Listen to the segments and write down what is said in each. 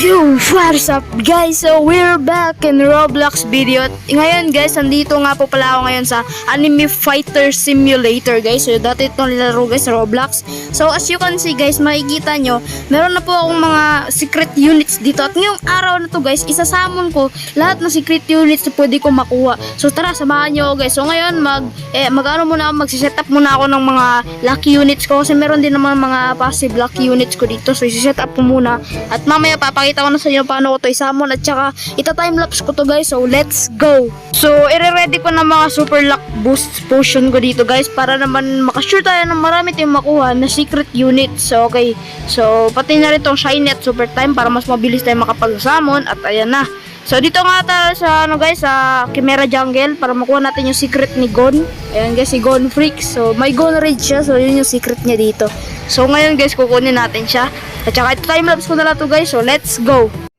Yo, what's up guys? So we're back in Roblox video. Ngayon guys, nandito nga po pala ako ngayon sa Anime Fighter Simulator guys. So dati itong nilaro guys sa Roblox. So as you can see guys, makikita nyo, meron na po akong mga secret units dito. At ngayong araw na to guys, isasamon ko lahat ng secret units na pwede ko makuha. So tara, samahan nyo guys. So ngayon, mag, eh, mag-ano muna ako, magsiset up muna ako ng mga lucky units ko. Kasi meron din naman mga passive lucky units ko dito. So isiset up ko muna. At mamaya papakita ko na sa inyo paano ko to isamon. At saka, ita-timelapse ko to guys. So let's go! So, ire-ready ko na mga super luck boost potion ko dito guys. Para naman makasure tayo ng marami tayong makuha na secret units. So, okay. So, pati na rin tong shiny at super time para mas mabilis tayo makapag-summon. At ayan na. So dito nga tayo sa ano guys sa Chimera Jungle para makuha natin yung secret ni Gon. Ayan guys si Gon Freak. So may Gon Rage siya so yun yung secret niya dito. So ngayon guys kukunin natin siya. At saka ito time lapse ko na lang to guys. So let's go.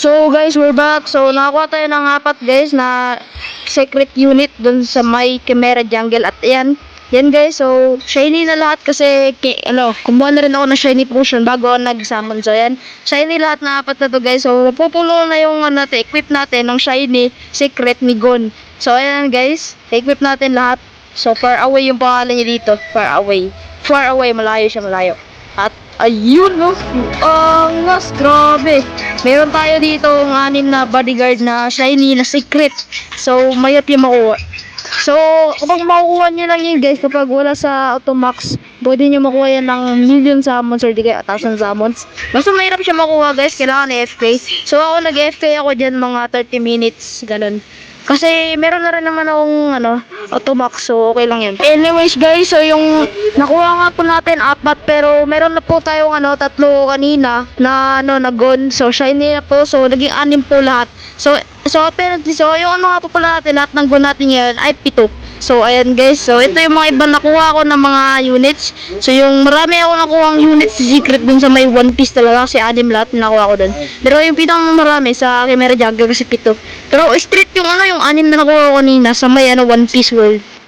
So guys, we're back. So nakakuha tayo ng apat guys na secret unit dun sa may Chimera Jungle at yan. Yan guys, so shiny na lahat kasi ano, kumuha na rin ako ng shiny potion bago ako nag-summon. So yan, shiny lahat na apat na to guys. So pupulo na yung ano, natin, equip natin ng shiny secret ni Gon. So ayan guys, equip natin lahat. So far away yung pangalan niya dito, far away. Far away, malayo siya, malayo. At ayun no, angas, grabe. Meron tayo dito ng anim na bodyguard na shiny na secret. So, mayap yung makuha. So, kapag makukuha nyo lang yun guys, kapag wala sa automax, pwede nyo makuha yan ng million summons or di kaya thousand summons. Basta mahirap siya makuha guys, kailangan FK. So, ako nag-FK ako dyan mga 30 minutes, ganun. Kasi meron na rin naman akong ano, automax so okay lang yun. Anyways guys, so yung nakuha nga po natin apat pero meron na po tayong ano, tatlo kanina na ano, nagon. So shiny na po. So naging anim po lahat. So so apparently so yung ano nga po pala natin, lahat ng gon natin ngayon ay pito. So ayan guys, so ito yung mga ibang nakuha ko ng mga units. So yung marami ako nakuha ang units secret dun sa may one piece talaga kasi anim lahat na nakuha ko dun. Pero yung pinang marami sa Chimera Jungle kasi pito. Pero street yung ano, yung anim na nakuha ko kanina sa may ano, One Piece World.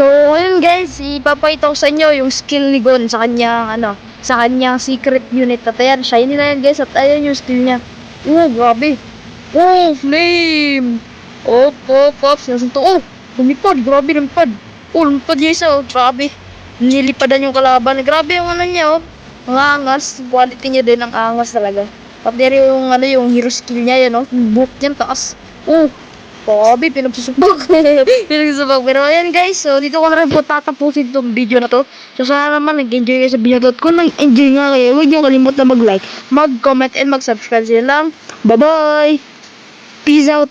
So, ayun guys, ipapakita ko sa inyo yung skill ni Gon sa kanyang, ano, sa kanyang secret unit. At ayan, shiny na yan guys, at ayan yung skill niya. Oh, grabe. Oh, flame! Oh, oh, oh, sinasunto. Oh, lumipad, grabe, lumipad. Oh, lumipad isa, oh, grabe. Nilipadan yung kalaban. Grabe yung ano niya, oh. Ang angas, quality niya din ang angas talaga. Pati yung ano yung hero skill niya no? Yung book niya taas. Oh, grabe, pinagsusubok. pinagsusubok. Pero ayan guys, so dito ko na rin po tatapusin itong video na to. So sana naman nag-enjoy kayo sa video na to. Kung nag-enjoy nga kayo, huwag niyo kalimut na mag-like, mag-comment, and mag-subscribe sila lang. Bye-bye! Peace out!